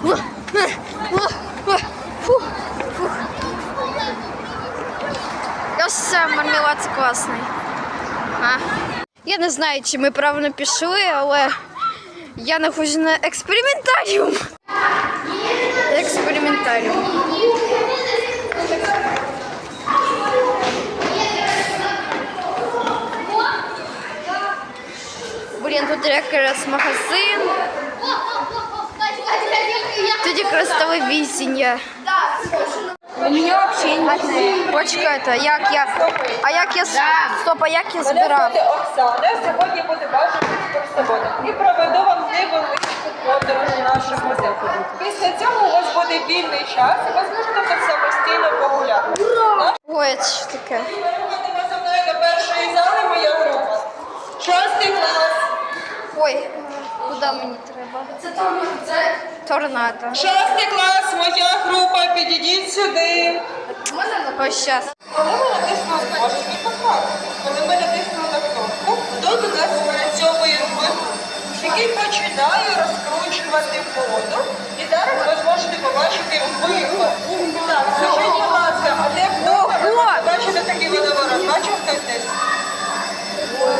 Ось класний. А? Я не знаю, чи ми правильно пішли, але я знаходжусь на експериментаріум. Експериментаріум. Блін, тут якраз магазин, тут якраз телевізіння. У меня вообще не Почекайте, як я. А як я. Стоп, а як я Мене збирав? звати Оксана. Сьогодні буде вашим екскурсоводом і проведу вам невеличку подорож нашим музеєм. Після цього у вас буде вільний час, і ви зможете тут самостійно погуляти. Ой, що таке? До першої зали, моя група. Шостий клас. Ой, куди мені треба? Це торнадо. Шостий клас, моя група, підійдіть сюди. Ось зараз. Коли ми натиснули, може не. Коли ми натиснули на кнопку, тут у нас спрацьовує вибух, який починає розкручувати воду. І зараз ви зможете побачити вибух. Так, скажіть, будь ласка, а де хто? Бачите такий водоворот? Бачив хтось десь?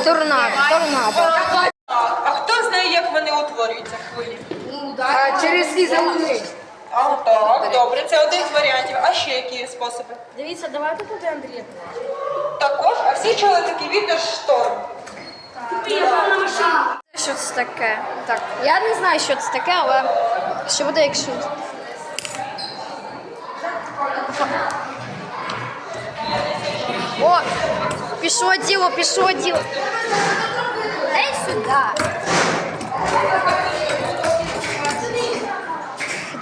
Торнадо, торнадо. Так, а хто знає, як вони утворюються хвилі? А, через сліза вниз. А, так, добре, це один з варіантів. А ще які є способи? Дивіться, давайте туди Андрія. Також, а всі чули такий вітер шторм. Що це таке? Так, я не знаю, що це таке, але що буде, якщо. О! Пішло діло, пішло діло. Дай сюди.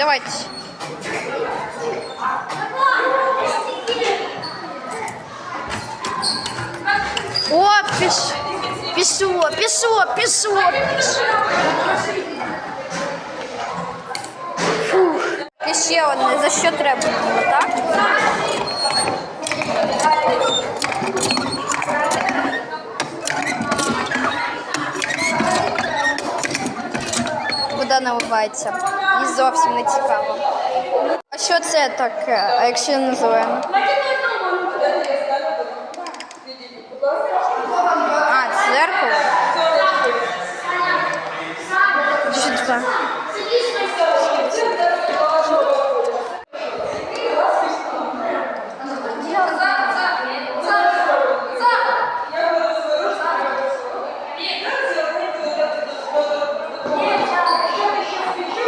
Давайте. О, піш... пішло, пішло, пішло. Фух. І ще за що треба було, так? Вода наливається. І зовсім не цікаво. А що це таке? А якщо не зелено? А, це зеркало? Що це?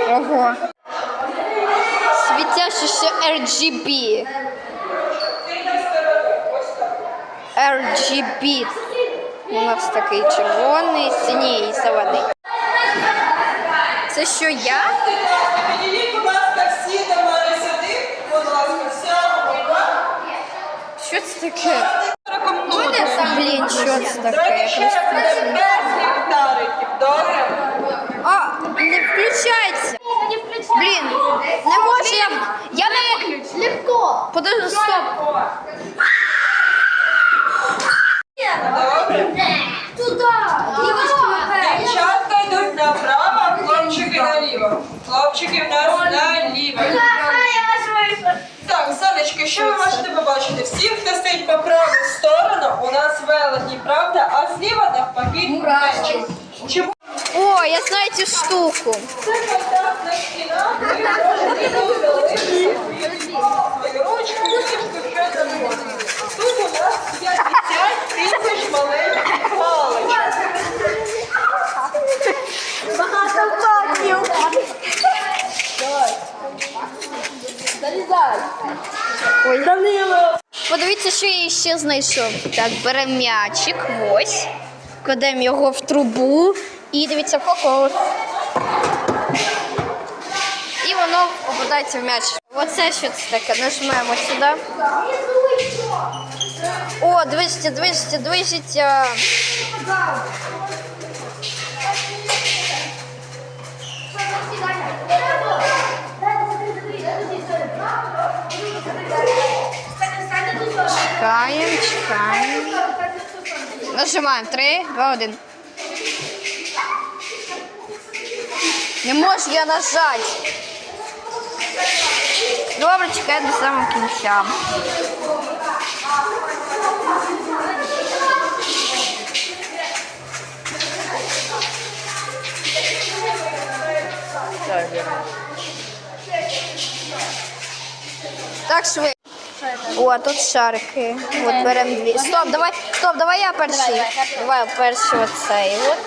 Ого. Світящийся RGB. RGB. У нас такий червоний, синій і зелений. Це що я? Підійдіть, будь ласка, всі до сюди. Будь ласка, вся група. Що це таке? Блін, що це таке? Ще раз без ліхтариків, добре? А, не включається. Блін, не можу я. Я не Легко. Подожди, стоп. Добре. Дівчатка йдуть направо, а хлопчики наліво. Хлопчики в нас наліво. Так, сонечки, що ви можете побачити? Всі, хто стоїть по праву сторону, у нас велоні, правда? А зліва навпаки краще. Чому О, я знаю цю штуку. це контактна стіна? Ви можете тут залишити свою ручку, ніжку, що завгодно. Тут у нас 50 тисяч маленьких паличок. Ой. Подивіться, що я ще знайшов. Так, беремо м'ячик, ось. Кладемо його в трубу і дивіться фокус. І воно попадається в м'яч. Оце що це таке. Нажмемо сюди. О, 200, 200, 200. Чекаємо, чекаємо. Нажимаємо. 3, 2, 1. Не можу я нажати. Добре, чекай до самого кінця. Так швидко. О, тут шарики. От беремо дві. Стоп, давай, стоп, давай я перший. Давай перший оцей. От.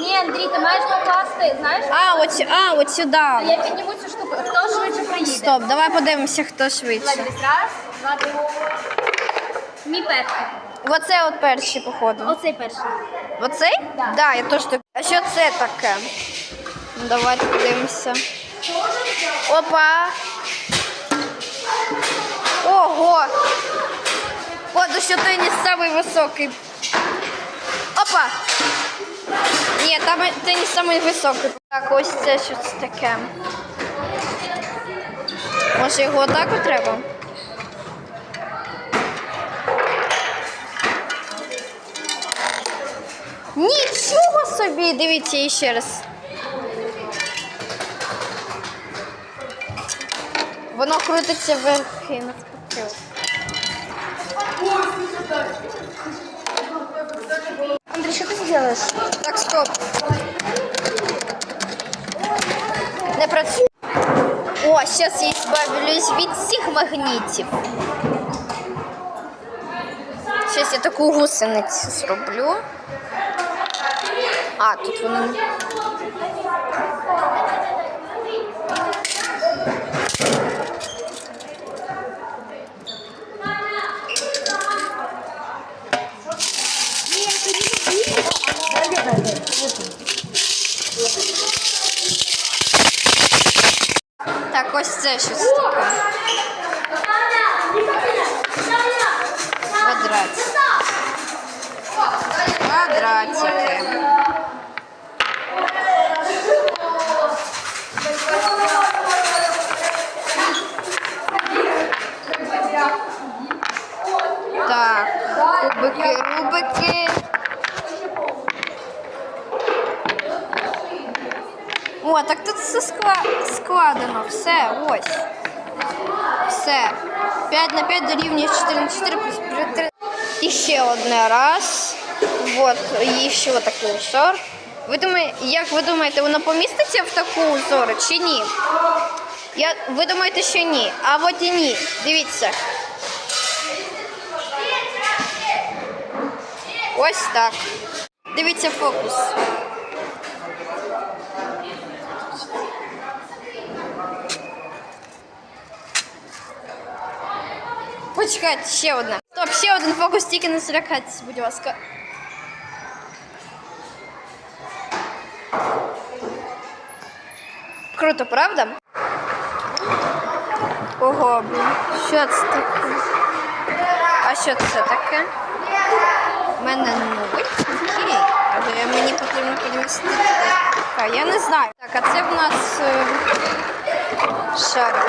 Ні, Андрій, ти маєш покласти, знаєш? А, от, а, от сюди. Я підніму цю штуку. Хто швидше приїде? Стоп, давай подивимося, хто швидше. Дивись. Раз, два, три. Мій перший. Оце от перший, походу. Оцей перший. Оцей? Да. Да, я теж так. А що це таке? Давайте подивимося. Опа. Ого. Да що ти не самий високий. Опа. Ні, там ти не самий високий. Так, ось це щось таке. Може його отак от треба? Нічого собі! Дивіться ще раз. Воно крутиться вверх і навпаки. Андрій, що ти зробиш? Так, стоп. Не працює. О, зараз я збавлюсь від всіх магнітів. Зараз я таку гусеницю зроблю. А, тут воно. не- Квадратики. Рубики. О, так тут все скла- складено. Все, ось. Все. 5 на 5 дорівнює 4 на 4 плюс 3. Ще одне раз. Вот, і ще отакий узор. Ви думаєте, як ви думаєте, воно поміститься в таку узору чи ні? Я, ви думаєте, що ні. А от і ні. Дивіться. Ось так. Дивіться фокус. Почекайте, ще одна. Стоп, ще один фокус, тільки не злякайтеся, будь ласка. Круто, правда? Ого, блін. Що це таке? А що це таке? У мене нуль. Окей. Але мені потрібно. А, я не знаю. Так, а це в нас шарик.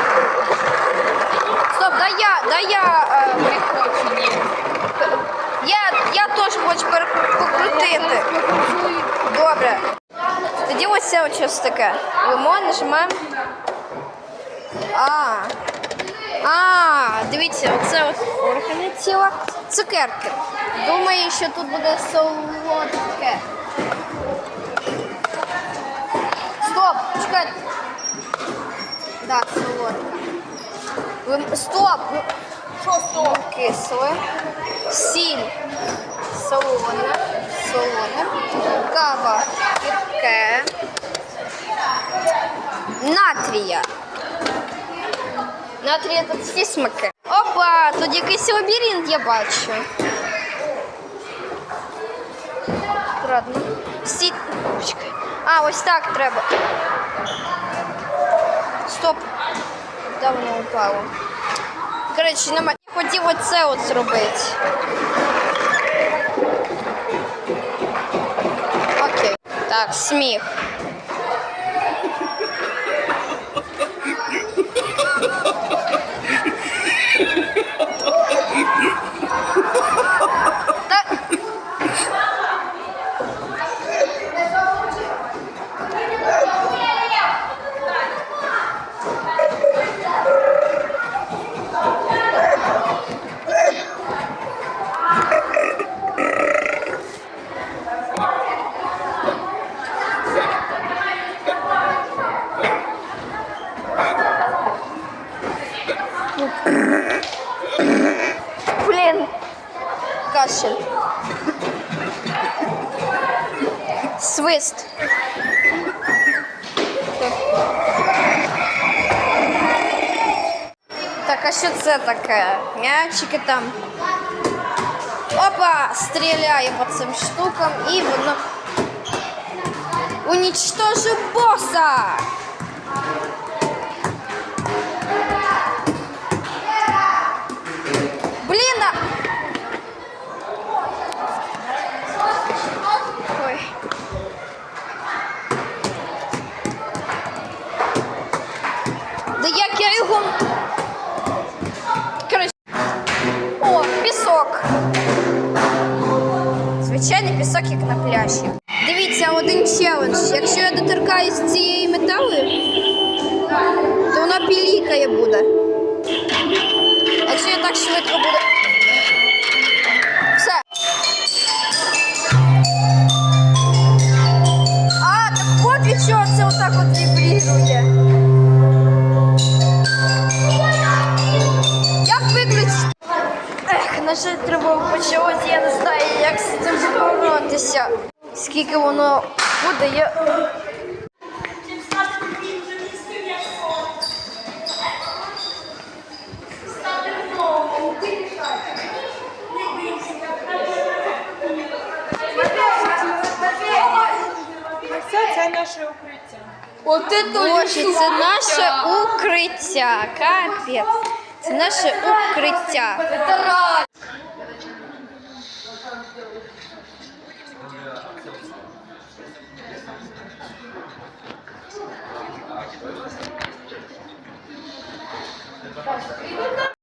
Стоп, да я, да я е, Я, я теж хочу перекру-. Добре. Тоді ось це от щось таке. Лимон нажимаємо. А. А, дивіться, оце от органи тіла. Цукерки. Думаю, що тут буде солодке. Стоп, чекайте. Так, солодке. Лим- Стоп! Що стоп? Кисле. Сіль. Солоне. Солоне. Кава. Рідке. Натрія. Натрія тут всі смаки. Опа! Тут якийсь лабіринт я бачу. Аккуратно. Всі. А, ось так треба. Стоп. куди воно упало. Коротше, нема. Я хотів оце от зробити. Окей. Так, сміх. Блін. Кашель. Свист. Так, а що це таке? М'ячики там. Опа! Стріляє по цим штукам і воно. Уничтожив боса! Звичайний пісок, як на пляжі. Дивіться, один челендж. Якщо я доторкаюсь цієї метали, то вона пілікає буде. Якщо я так швидко буду. Буде, я. Це, це наше укриття. От Боже, це наше укриття. Капець. Це наше укриття.